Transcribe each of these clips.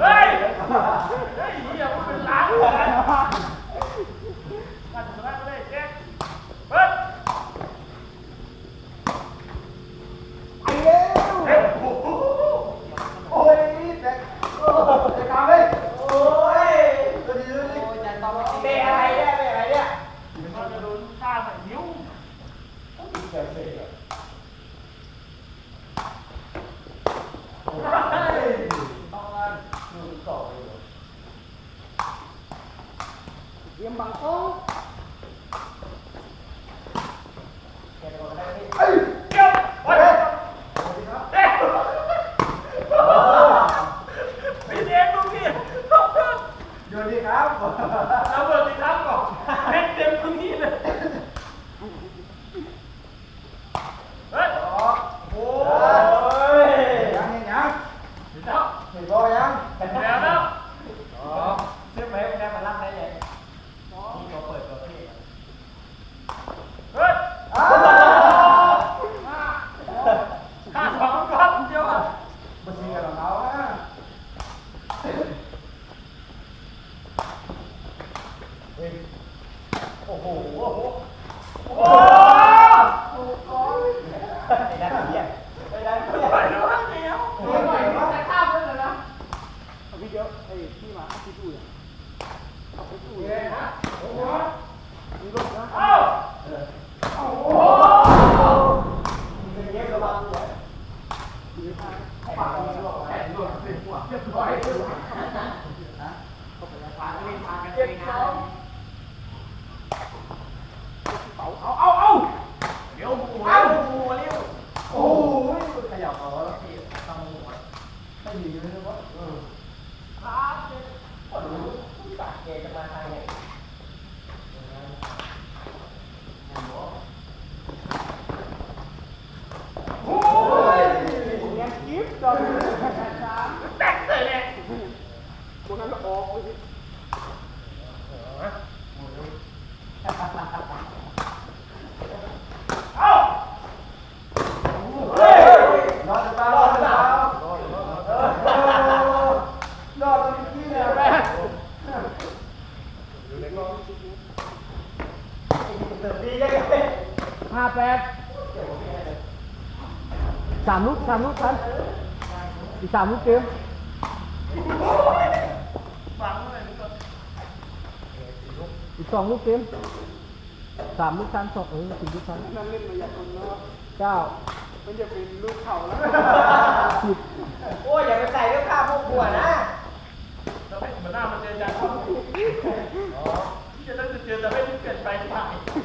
เฮ้ยเฮ้ยอย่ามาเป็นล้านเลย Gimbang, oh. โอ้โห โอ้โห โอ้ไอ้ด้านเบี้ยไอ้ด้านเบี้ยไปแล้วเดียโอ้ยหน่อยว่ข้ามเลยนะพี่เดียวไอ้พี่มาพี่ดูอะเอาพี่ดูเฮ้ยโอ้โหมีรถนะเอ้าโอ้โหเป็นเย็บระวังเลยอยู่ในทางปากมันหลอกแขนหลุดสิหัวเรียบร้อยเลยนะ เขาไปพาเล่นพากัน เจ็บ ไป ท้ งา อน ง เป๋า เอาเอาเอาเดี๋ยวกู เอ้า เอ้า โอ้โหเร็วโอ้ยขยับเอาแล้วพี่ต้องหัวไม่ดีเลยว่าเออครับก็รู้ตัด เกจะมาทางไหน โอ้ย ยังกิฟต์ตอนนี้ช้า แตกเลยเนี่ย พวกนั้นก็ออกไปสิ เอ้า เฮ้ยรอดตารอดตารอดรอดตรงนี้เนี่ยแม่เติมดียังไง ห้าแปดสามลูกสามลูกทันอีกสามลูกเกมฟังเลยทุกคนอีกสองลูกเกมสามลูกทันสองเออสี่ลูกทันนั่นเล่นมาอย่างคนเนาะเก้ามันจะเป็นลูกเข่าแล้วสิบโอ้ยอย่าไปใส่เรื่องข้าวพวกบัวนะจะให้มันหน้ามันเจอจานเขาที่จะต้องเจอจะไม่ เปลี่ยนไปไป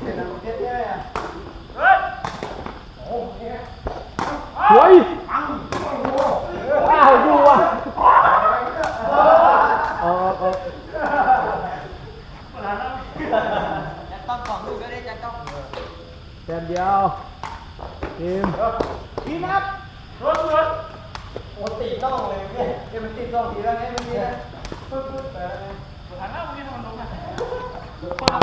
เป็นอะไรเจ๊เนี่ยเฮ้ยโอ้ยเฮ้ยอ้าวดูอะเออเออจะต้องสองลูกก็ได้จะต้องแต้มเดียวทีมพี่นับรถรถโอ้ตีน่องเลยเนี่ยเดี๋ยวมันตีน่องทีแล้วไงเมื่อกี้นะปึ๊บปึ๊บไปแล้วไงหันหน้าเมื่อกี้มันลงนะ